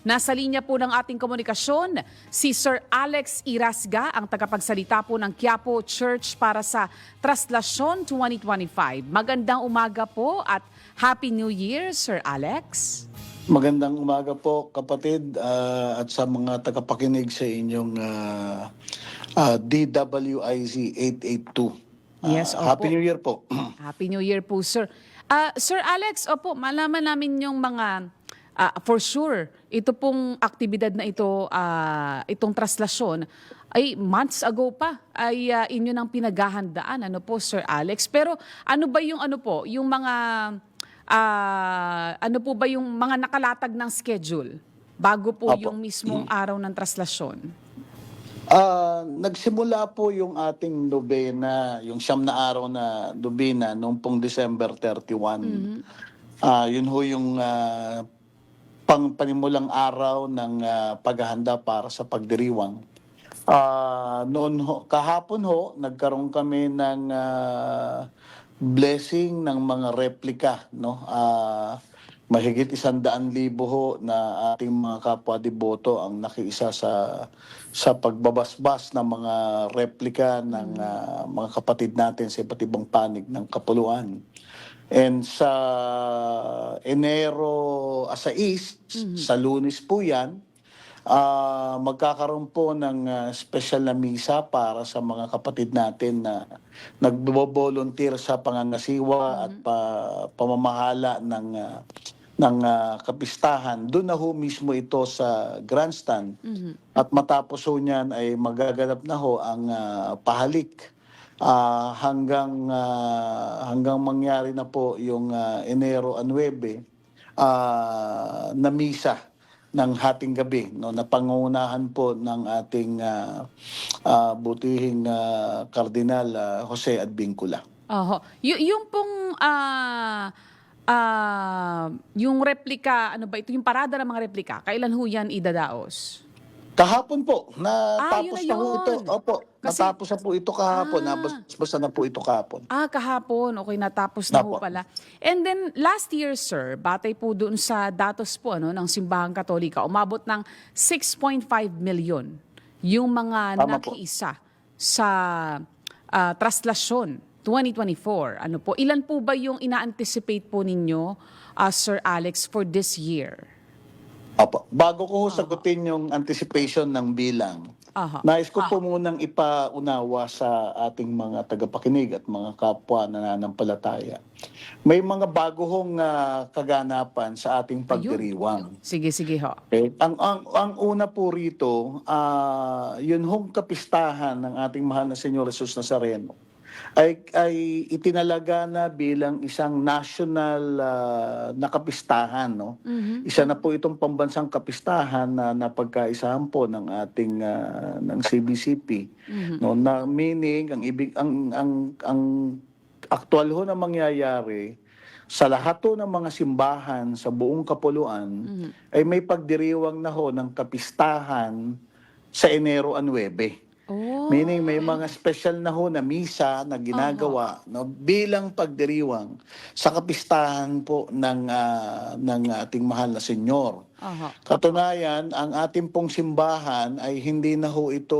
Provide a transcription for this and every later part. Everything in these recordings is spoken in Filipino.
Nasa linya po ng ating komunikasyon si Sir Alex Irasga, ang tagapagsalita po ng Quiapo Church para sa Traslasyon 2025. Magandang umaga po at Happy New Year, Sir Alex. Magandang umaga po kapatid ah, at sa mga tagapakinig sa inyong ah, ah, DWIZ 882. Ah, Yes, opo. Happy New Year po. Happy New Year po, sir. Ah, sir Alex, opo, malaman namin yung mga, ah, for sure, ito pong aktibidad na ito, ah, itong traslasyon, ay months ago pa ay ah, inyo nang pinaghahandaan, ano po, Sir Alex. Pero ano ba yung ano po, yung mga, ah, ano po ba yung mga nakalatag ng schedule bago po Opo. yung mismong araw ng traslasyon? Ah, nagsimula po yung ating nobena, yung siyam na araw na nobena noong pong December 31. Ah, yun ho yung ah, pang panimulang araw ng ah, paghahanda para sa pagdiriwang. Ah, noon ho, kahapon ho, nagkaroon kami ng ah, blessing ng mga replika, no? Ah, mahigit isang libo ho na ating mga kapwa deboto ang nakiisa sa sa pagbabasbas ng mga replika ng ah, mga kapatid natin sa iba't ibang panig ng kapuluan. And sa Enero ah, 6, sa lunes po yan, ah, magkakaroon po ng ah, special na misa para sa mga kapatid natin na nagbo-volunteer sa pangangasiwa at pa, pamamahala ng ah, ng ah, kapistahan. Doon na ho mismo ito sa grandstand. At matapos ho niyan ay magaganap na ho ang ah, pahalik ah, hanggang ah, hanggang mangyari na po yung ah, Enero 9 ah, na misa ng hating gabi no na pangunahan po ng ating ah, ah, butihing ah, Kardinal ah, Jose Advincula. Oho. Y- yung pong ah ah, yung replika, ano ba ito, yung parada ng mga replika, kailan ho yan idadaos? Kahapon po, Ah, natapos na na, po ito. Opo, Kasi- natapos na po ito kahapon. Ah. Nabas na po ito kahapon. Ah, kahapon. Okay, natapos na ho Opo. pala. And then, last year, sir, batay po doon sa datos po ano, ng Simbahang Katolika, umabot ng 6.5 million yung mga Tama po. nakiisa sa ah, traslasyon 2024. Ano po, ilan po ba yung ina-anticipate po ninyo, ah, Sir Alex, for this year? Opo. Bago ko sagutin yung anticipation ng bilang, Aha. nais ko po munang ipaunawa sa ating mga tagapakinig at mga kapwa na nananampalataya. May mga bago hong ah, kaganapan sa ating pagdiriwang. Sige, sige ho. Okay. Ang, ang, ang una po rito, ah, yun hong kapistahan ng ating mahal na Senyor Jesus Nazareno ay, ay itinalaga na bilang isang national ah, na kapistahan. No? Isa na po itong pambansang kapistahan na napagkaisahan po ng ating ah, ng CBCP. No, na meaning ang ibig ang ang ang aktual ho na mangyayari sa lahat ho ng mga simbahan sa buong kapuluan ay may pagdiriwang na ho ng kapistahan sa Enero 9. Oh. Meaning may mga special na ho na misa na ginagawa no bilang pagdiriwang sa kapistahan po ng ah, ng ating mahal na Senyor. Aha. Katunayan, ang ating pong simbahan ay hindi na ho ito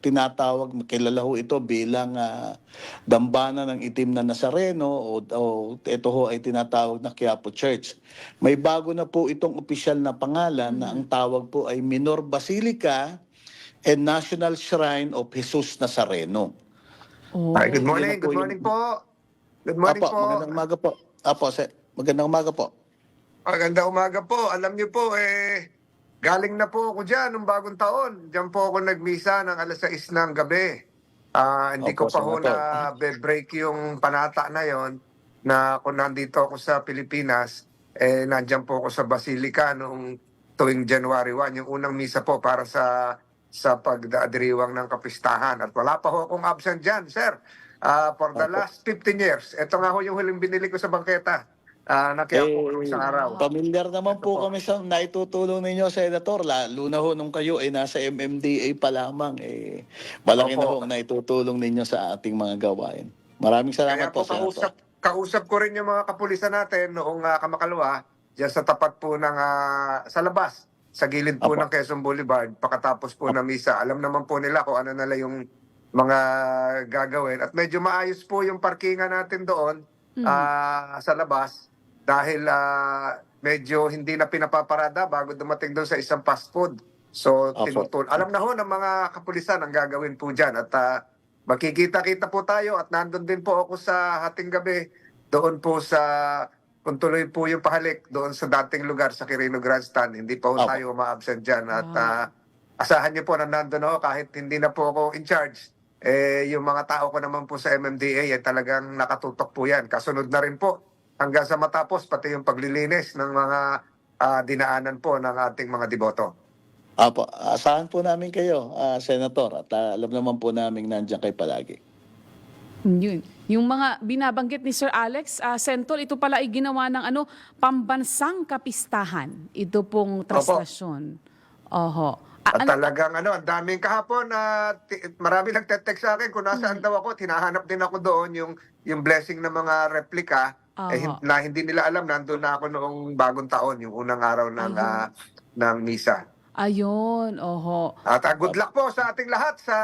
tinatawag, kilala ho ito bilang ah, dambana ng itim na Nazareno o, o ito ho ay tinatawag na Quiapo Church. May bago na po itong opisyal na pangalan na ang tawag po ay Minor Basilica and National Shrine of Jesus Nazareno. Oh. Hi, good morning, good morning po. Good morning Apo, po. magandang umaga po. Apo, se, magandang umaga po. Magandang umaga po. Alam niyo po, eh, galing na po ako dyan nung bagong taon. Diyan po ako nagmisa ng alas 6 ng gabi. Ah, hindi ko Opo, pa ho Senator. na break yung panata na yon na kung nandito ako sa Pilipinas, eh, nandyan po ako sa Basilica noong tuwing January 1, yung unang misa po para sa sa pagdadiriwang ng kapistahan. At wala pa ho akong absent dyan, sir. Ah, for the Opo. last 15 years. Ito nga ho yung huling binili ko sa bangketa. Ah, na kaya po isang araw. Pamilyar naman po Ito po. kami sa naitutulong ninyo, Senator. Lalo na ho nung kayo ay nasa MMDA pa lamang. Eh, malaki na Opo. ho ang naitutulong ninyo sa ating mga gawain. Maraming salamat Kaya po po, Senator. kausap, kausap ko rin yung mga kapulisan natin noong ah, kamakalwa diyan sa tapat po ng ah, sa labas, sa gilid po Apo. ng Quezon Boulevard, pakatapos po ng misa. Alam naman po nila kung ano nila yung mga gagawin. At medyo maayos po yung parkingan natin doon ah, sa labas dahil ah, medyo hindi na pinapaparada bago dumating doon sa isang fast food. So, Opo. tinutul. Alam na ho ng mga kapulisan ang gagawin po dyan. At ah, makikita-kita po tayo at nandun din po ako sa hating gabi doon po sa kung tuloy po yung pahalik doon sa dating lugar sa Quirino Grandstand. Hindi pa ho Opo. tayo ma-absent dyan. At ah, asahan niyo po na nandun ako kahit hindi na po ako in charge. Eh, yung mga tao ko naman po sa MMDA ay talagang nakatutok po yan. Kasunod na rin po hanggang sa matapos pati yung paglilinis ng mga ah, dinaanan po ng ating mga deboto. Apo, asahan po namin kayo, ah, Senator, at ah, alam naman po namin nandiyan kayo palagi. Yun. Yung mga binabanggit ni Sir Alex, ah, Sentol, ito pala ay ginawa ng ano, pambansang kapistahan. Ito pong traslasyon. Oho. Ah, At ano- talagang ano, ang daming kahapon na ti- marami nagte-text sa akin kung nasaan daw ako. Tinahanap din ako doon yung yung blessing ng mga replika eh, hin- Aha. na hindi nila alam nandun na ako noong bagong taon, yung unang araw ng ah, ng misa. Ayun, oho. At ah, good luck po sa ating lahat sa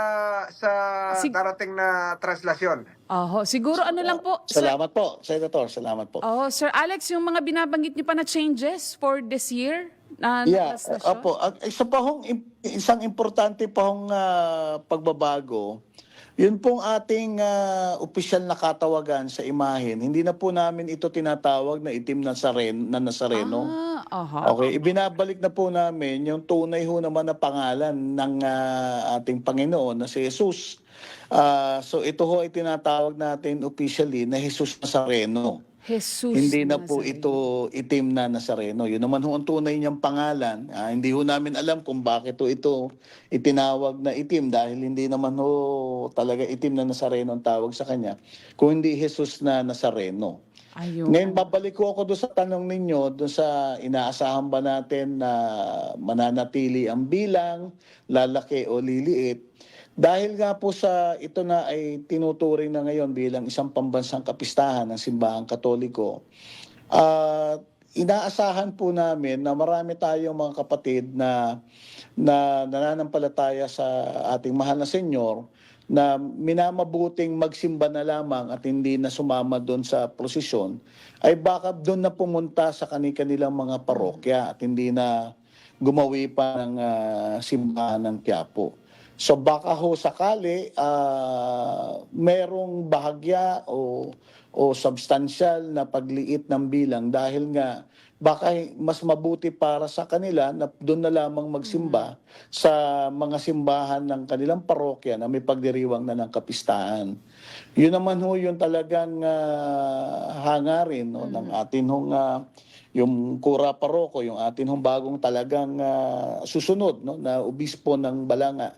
sa Sig- darating na translasyon. Oho. Siguro ano lang po, Sir, Salamat po, Senator, salamat po. oh, Sir Alex, yung mga binabanggit niyo pa na changes for this year na Yeah, opo. Ang isa pa hong isang importante pa hong ah, pagbabago. Yun pong ating ah, opisyal na katawagan sa imahen. Hindi na po namin ito tinatawag na itim na saren na nasareno. Ah, oho. Okay, ibinabalik na po namin yung tunay ho naman na pangalan ng ah, ating Panginoon na si Jesus. Ah, so ito ho ay tinatawag natin officially na Jesus Nazareno. Jesus Hindi na po Nazareno. ito itim na Nazareno. Yun naman ho ang tunay niyang pangalan. Ah, hindi ho namin alam kung bakit ho ito itinawag na itim dahil hindi naman ho talaga itim na Nazareno ang tawag sa kanya. Kung hindi Jesus na Nazareno. Ayun. Ngayon, babalik ko ako doon sa tanong ninyo, doon sa inaasahan ba natin na mananatili ang bilang, lalaki o liliit. Dahil nga po sa ito na ay tinuturing na ngayon bilang isang pambansang kapistahan ng simbahang katoliko, at inaasahan po namin na marami tayong mga kapatid na na nananampalataya sa ating mahal na senyor na minamabuting magsimba na lamang at hindi na sumama doon sa prosesyon, ay baka doon na pumunta sa kanilang mga parokya at hindi na gumawi pa ng ah, simbahan ng Quiapo. So baka ho sakali ah, merong bahagya o o substantial na pagliit ng bilang dahil nga baka mas mabuti para sa kanila na doon na lamang magsimba sa mga simbahan ng kanilang parokya na may pagdiriwang na ng kapistahan. Yun naman ho yung talagang ah, hangarin no, ng atin hong ah, yung kura paroko, yung atin hong bagong talagang ah, susunod no, na obispo ng Balanga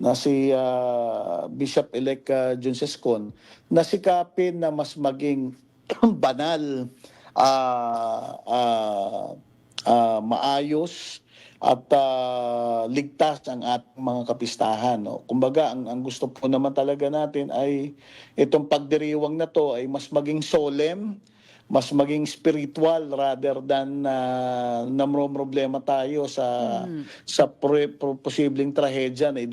na si ah, Bishop-elect uh, John Sescon na sikapin na mas maging banal, ah, ah, ah, maayos at ah, ligtas ang ating mga kapistahan. No? Kumbaga, ang, ang gusto po naman talaga natin ay itong pagdiriwang na to ay mas maging solemn, mas maging spiritual rather than na namro-problema tayo sa sa pre, pro- posibleng trahedya na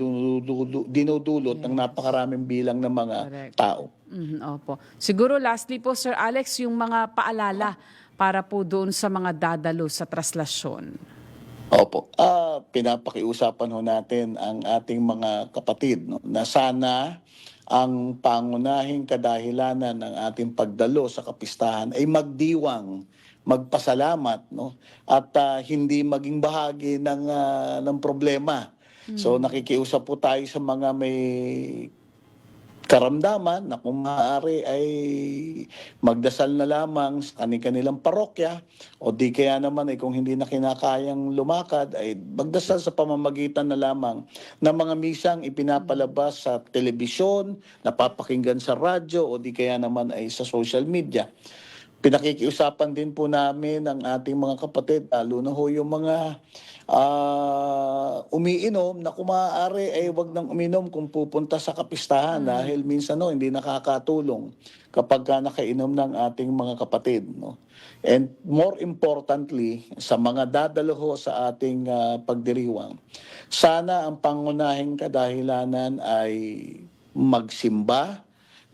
dinudulot ng napakaraming bilang ng mga Correct. tao. Mhm, opo. Siguro lastly po, Sir Alex, yung mga paalala para po doon sa mga dadalo sa traslasyon. Opo. Ah, pinapakiusapan ho natin ang ating mga kapatid no, na sana ang pangunahing kadahilanan ng ating pagdalo sa kapistahan ay magdiwang, magpasalamat no at ah, hindi maging bahagi ng ah, ng problema. So nakikiusap po tayo sa mga may karamdaman na kung maaari ay magdasal na lamang sa kanilang parokya o di kaya naman ay kung hindi na kinakayang lumakad ay magdasal sa pamamagitan na lamang ng mga misang ipinapalabas sa telebisyon, napapakinggan sa radyo o di kaya naman ay sa social media. Pinakikiusapan din po namin ang ating mga kapatid, lalo na ho yung mga ah, umiinom na kung maaari ay wag nang uminom kung pupunta sa kapistahan dahil minsan no hindi nakakatulong kapag ka nakainom ng ating mga kapatid no? And more importantly sa mga dadalo ho sa ating ah, pagdiriwang sana ang pangunahing kadahilanan ay magsimba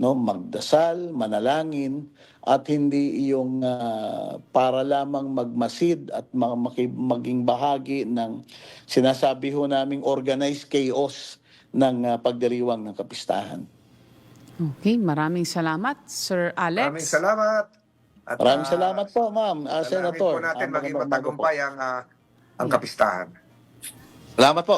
no magdasal manalangin at hindi yung ah, para lamang magmasid at maging bahagi ng sinasabi ho naming organized chaos ng ah, pagdiriwang ng kapistahan. Okay, maraming salamat, Sir Alex. Maraming salamat. At, Maraming ah, salamat po, ma'am, dalangin Senator. po natin maging matagumpay ang, ah, ang kapistahan. Salamat po.